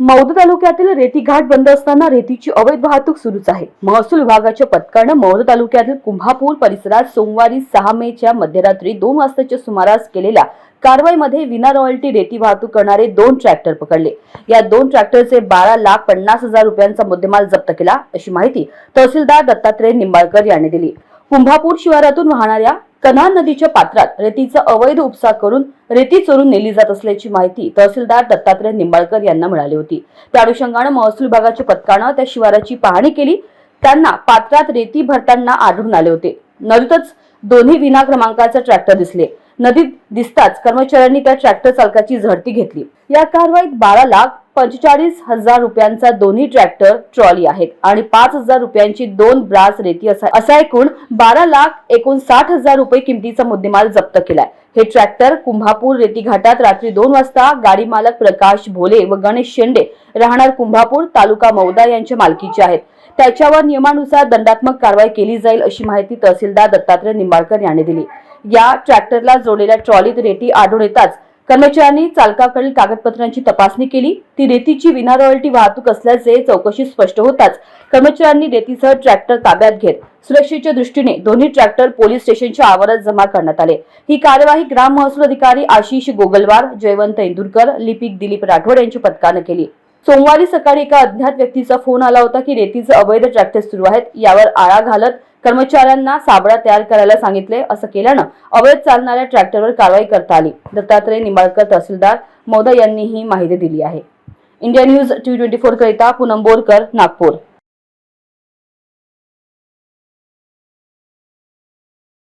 मौद तालुक्यातील रेती घाट बंद असताना रेतीची अवैध वाहतूक सुरूच आहे. महसूल विभागाच्या पथकानं मौद तालुक्यातील कुंभापूर परिसरात सोमवारी सहा मेच्या मध्यरात्री दोन वाजताच्या सुमारास केलेल्या कारवाईमध्ये विना रॉयल्टी रेती वाहतूक करणारे दोन ट्रॅक्टर पकडले. या दोन ट्रॅक्टरचे बारा लाख पन्नास हजार रुपयांचा मुद्देमाल जप्त केला अशी माहिती तहसीलदार दत्तात्रय निंबाळकर यांनी दिली. कुंभापूर शिवारातून वाहणाऱ्या कन्हान नदीच्या पात्रात रेतीचा अवैध उपसा करून रेती चोरून नेली जात असल्याची माहिती तहसीलदार दत्तात्रय निंबाळकर यांना मिळाली होती. त्या अनुषंगानं महसूल विभागाच्या पथकानं त्या शिवाराची पाहणी केली. त्यांना पात्रात रेती भरताना आढळून आले होते. नदीतच दोन्ही विना क्रमांकाचे ट्रॅक्टर दिसले. नदीत दिसताच कर्मचाऱ्यांनी त्या ट्रॅक्टर चालकाची झडती घेतली. या कारवाईत बारा लाख पंचेचाळीस हजार रुपयांचा दोन्ही ट्रॅक्टर ट्रॉली आहेत. आणि पाच हजार रुपयांची दोन ब्रास रेती असा असा एकूण बारा लाख एकोणसाठ हजार रुपये किमतीचा मुद्देमाल जप्त केलाय. हे ट्रॅक्टर कुंभापूर रेती घाटात रात्री दोन वाजता गाडी मालक प्रकाश भोले व गणेश शेंडे राहणार कुंभापूर तालुका मौदा यांच्या मालकीचे आहेत. त्याच्यावर नियमानुसार दंडात्मक कारवाई केली जाईल अशी माहिती तहसीलदार दत्तात्रय निंबाळकर यांनी दिली. या ट्रॅक्टरला जोडलेल्या ट्रॉलीत रेती आढळून येताच कर्मचाऱ्यांनी चालकाकडील कागदपत्रांची तपासणी केली. ती रेतीची विना रॉयल्टी वाहतूक असल्याचे चौकशी स्पष्ट होताच कर्मचाऱ्यांनी रेतीसह ट्रॅक्टर ताब्यात घेत सुरक्षेच्या दृष्टीने दोन्ही ट्रॅक्टर पोलीस स्टेशनच्या आवारात जमा करण्यात आले. ही कार्यवाही ग्राम महसूल अधिकारी आशिष गोगलवार जयवंत इंदुरकर लिपिक दिलीप राठोड यांच्या पथकानं केली. सोमवारी सकाळी एका अज्ञात व्यक्तीचा फोन आला होता की रेतीचे अवैध ट्रॅक्टर सुरू आहेत यावर आळा घालत कर्मचाऱ्यांना साबळा तयार करायला सांगितले असं केल्यानं अवैध चालणाऱ्या ट्रॅक्टरवर कारवाई करता आली. दत्तात्रय निंबाळकर तहसीलदार मौदा यांनी ही माहिती दिली आहे. India News T twenty four करिता पूनम बोरकर नागपूर.